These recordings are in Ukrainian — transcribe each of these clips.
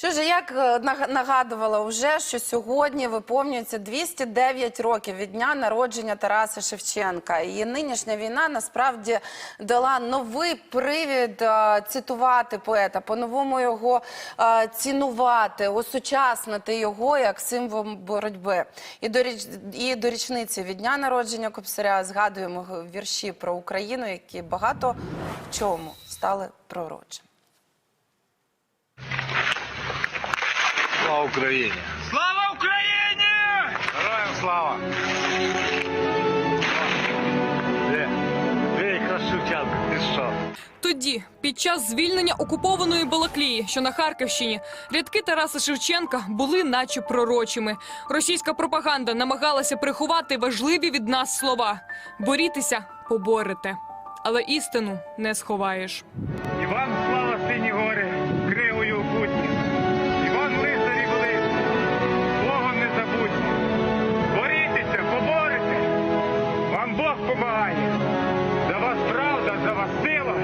Що ж, як е, наг- нагадувала вже, що сьогодні виповнюється 209 років від дня народження Тараса Шевченка. І нинішня війна насправді дала новий привід е, цитувати поета, по-новому його е, цінувати, осучаснити його як символ боротьби. І до, річ, і до річниці від дня народження Кобзаря згадуємо вірші про Україну, які багато в чому стали пророчими. Слава Україні! Слава Україні! Героям слава! Тоді, під час звільнення окупованої Балаклії, що на Харківщині, рядки Тараса Шевченка були наче пророчими. Російська пропаганда намагалася приховати важливі від нас слова: борітеся, поборете. Але істину не сховаєш. Бог помагає. За вас правда, за вас сила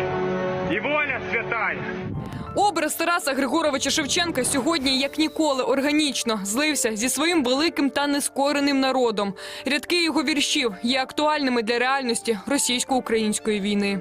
і воля святая. Образ Тараса Григоровича Шевченка сьогодні, як ніколи, органічно злився зі своїм великим та нескореним народом. Рядки його віршів є актуальними для реальності російсько-української війни.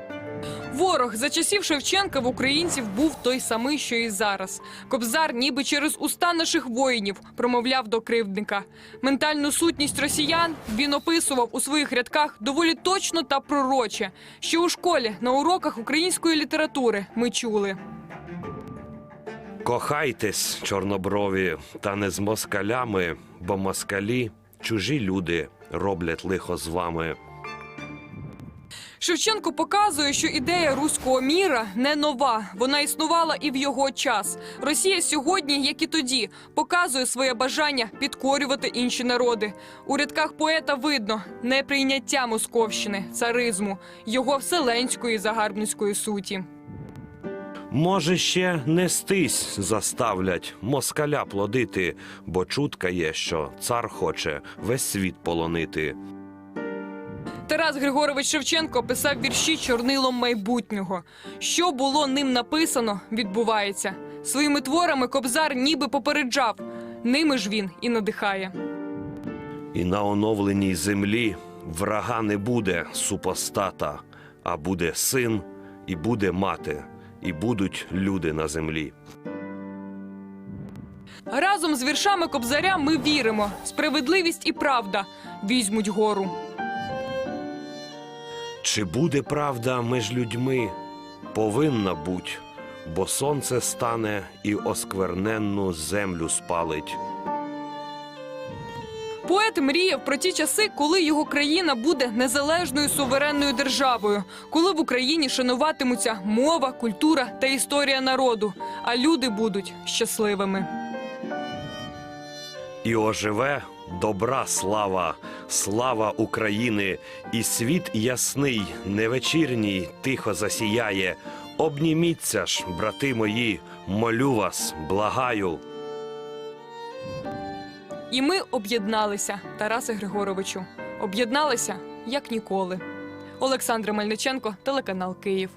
Ворог за часів Шевченка в українців був той самий, що і зараз. Кобзар, ніби через уста наших воїнів, промовляв до кривдника. Ментальну сутність росіян він описував у своїх рядках доволі точно та пророче. Ще у школі на уроках української літератури ми чули. Кохайтесь, чорноброві, та не з москалями, бо москалі чужі люди роблять лихо з вами. Шевченко показує, що ідея руського міра не нова. Вона існувала і в його час. Росія сьогодні, як і тоді, показує своє бажання підкорювати інші народи. У рядках поета видно неприйняття московщини, царизму, його вселенської загарбницької суті. Може, ще нестись заставлять москаля плодити, бо чутка є, що цар хоче весь світ полонити. Тарас Григорович Шевченко писав вірші чорнилом майбутнього. Що було ним написано, відбувається. Своїми творами Кобзар ніби попереджав. Ними ж він і надихає. І на оновленій землі врага не буде супостата, а буде син, і буде мати, і будуть люди на землі. Разом з віршами Кобзаря ми віримо. Справедливість і правда візьмуть гору. Чи буде правда між людьми? Повинна буть, бо сонце стане і оскверненну землю спалить. Поет мріяв про ті часи, коли його країна буде незалежною суверенною державою, коли в Україні шануватимуться мова, культура та історія народу, а люди будуть щасливими. І оживе добра слава, слава України, і світ ясний, невечірній, тихо засіяє. Обніміться ж, брати мої, молю вас, благаю. І ми об'єдналися, Тарасе Григоровичу. Об'єдналися як ніколи. Олександра Мельниченко, телеканал Київ.